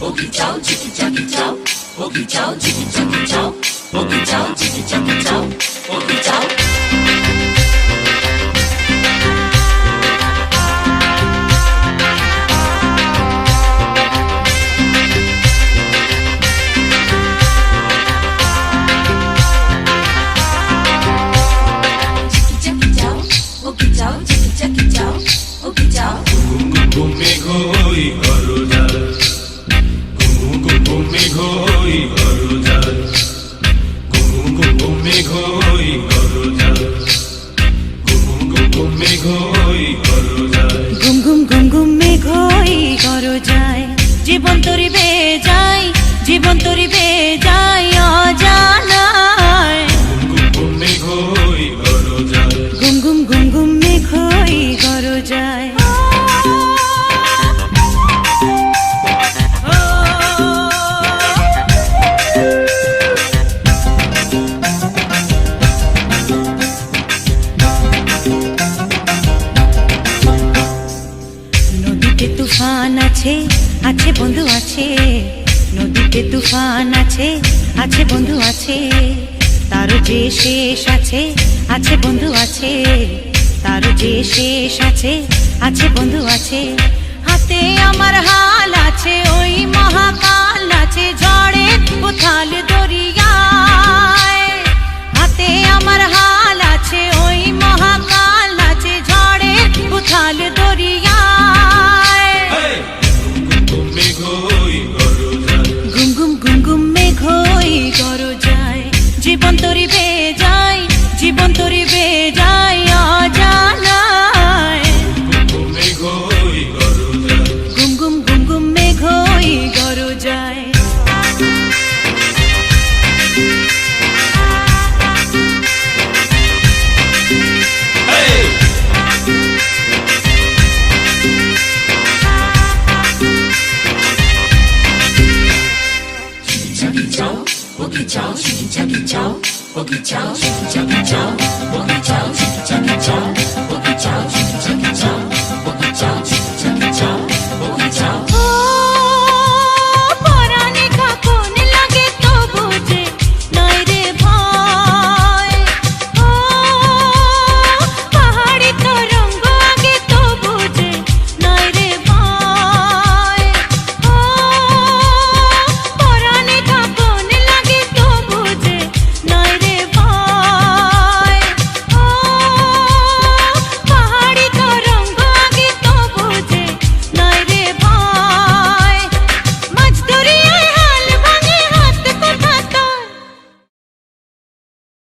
Ogi chow, chicky chucky chow. Ogi chow, chicky chucky chow. Ogi chow, chow. Ogi chow. ঘই গরজাল ঘুমে ঘই গরজাল ঘুমে ঘুম ঘুম ঘুম করো যায়। জীবন বে যায়, জীবন তরি বে তুফান আছে আছে বন্ধু আছে। নদীতে তুফান আছে আছে বন্ধু আছে। তারও যে শেষ আছে আছে বন্ধু আছে। তারও যে শেষ আছে আছে বন্ধু আছে। হাতে আমার হাল আছে, ওই মহাকাল আছে, ঝড়ে উথাল দরিয়ায়। হাতে আমার হাল 我给教，谁给教？给教，我给教，谁给教？给。